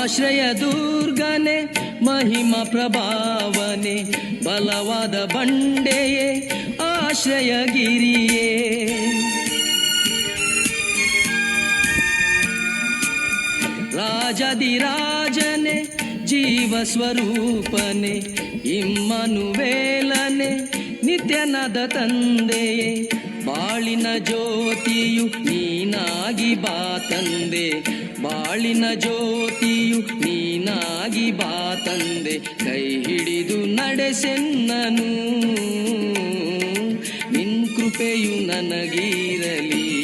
ಆಶ್ರಯ ದುರ್ಗನೆ ಮಹಿಮ ಪ್ರಭಾವನೆ ಬಲವಾದ ಬಂಡೆಯೇ ಆಶ್ರಯಗಿರಿಯೇ. ರಾಜದಿರಾಜನೆ ಜೀವ ಸ್ವರೂಪನೆ ಇಮ್ಮನುವೇಲನೆ ನಿತ್ಯನದ ತಂದೆಯೇ ಬಾಳಿನ ಜ್ಯೋತಿಯು ನೀನಾಗಿ ಬಾ ತಂದೆ. ಬಾಳಿನ ಜ್ಯೋತಿಯು ನೀನಾಗಿ ಬಾ ತಂದೆ. ಕೈ ಹಿಡಿದು ನಡೆಸೆನ್ನನು. ನಿನ್ ಕೃಪೆಯು ನನಗಿರಲಿ.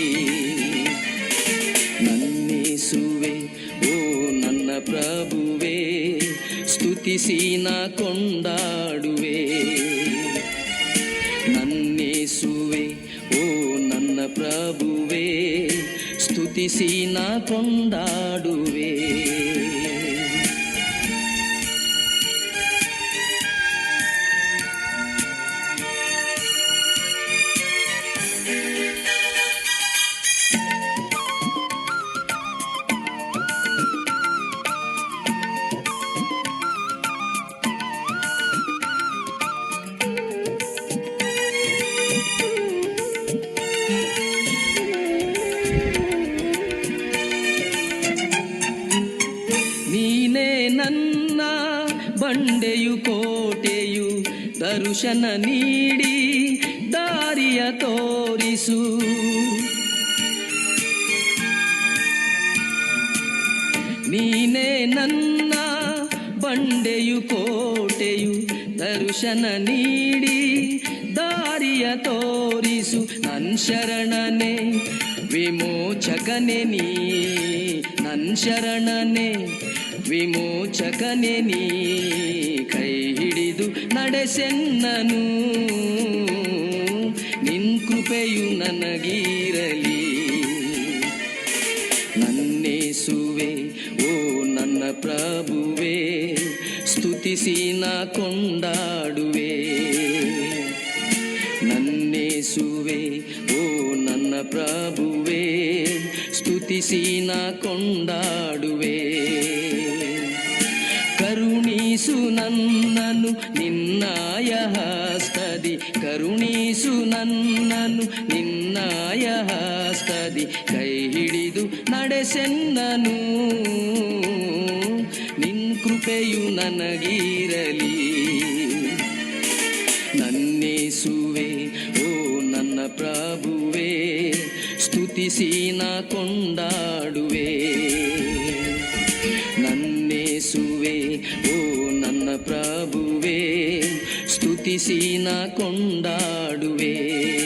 ನನ್ನೇಸುವೆ, ಓ ನನ್ನ ಪ್ರಭುವೆ, ಸ್ತುತಿಸಿ ನಾ ಕೊಂಡಾಡುವೆ. ನನ್ನ ಪ್ರಭುವೆ ಸ್ತುತಿಸಿ ನಾ ನನ್ನ ಬಂಡೆಯು ಕೋಟೆಯು ದರ್ಶನ ನೀಡಿ ದಾರಿಯ ತೋರಿಸು. ನೀನೇ ನನ್ನ ಬಂಡೆಯು ಕೋಟೆಯು ದರ್ಶನ ನೀಡಿ ದಾರಿಯ ತೋರಿಸು ನನ್ ಶರಣನೆ. ವಿಮೋಚಕನೆ ನೀ, ನನ್ ಶರಣನೆ. ವಿಮೋಚಕನೆ ನೀ, ಕೈ ಹಿಡಿದು ನಡೆಸೆನ್ನನು. ನಿನ್ ಕೃಪೆಯು ನನಗಿರಲಿ. ನನ್ನೇಸುವೆ, ಓ ನನ್ನ ಪ್ರಭುವೆ, ಸ್ತುತಿಸಿ ನಾ ಕೊಂಡಾಡುವೆ. ಪ್ರಭುವೆ, ಸ್ತುತಿಸಿ ನಾ ಕೊಂಡಾಡುವೆ. ಕರುಣೀಸು ನನ್ನನು ನಿನ್ನಾಯ ಹಸ್ತದಿ ಕರುಣೀಸು ನನ್ನನು ನಿನ್ನಾಯ ಹಸ್ತದಿ ಕೈ ಹಿಡಿದು ನಡೆಸೆನ್ನನು. ನಿನ್ ಕೃಪೆಯು ನನಗಿರಲಿ. ಸ್ತುತಿಸಿ ನಾ ಕೊಂಡಾಡುವೆ. ನನ್ನೇಸುವೆ ಓ ನನ್ನ ಪ್ರಭುವೆ ಸ್ತುತಿಸಿ ನಾ ಕೊಂಡಾಡುವೆ.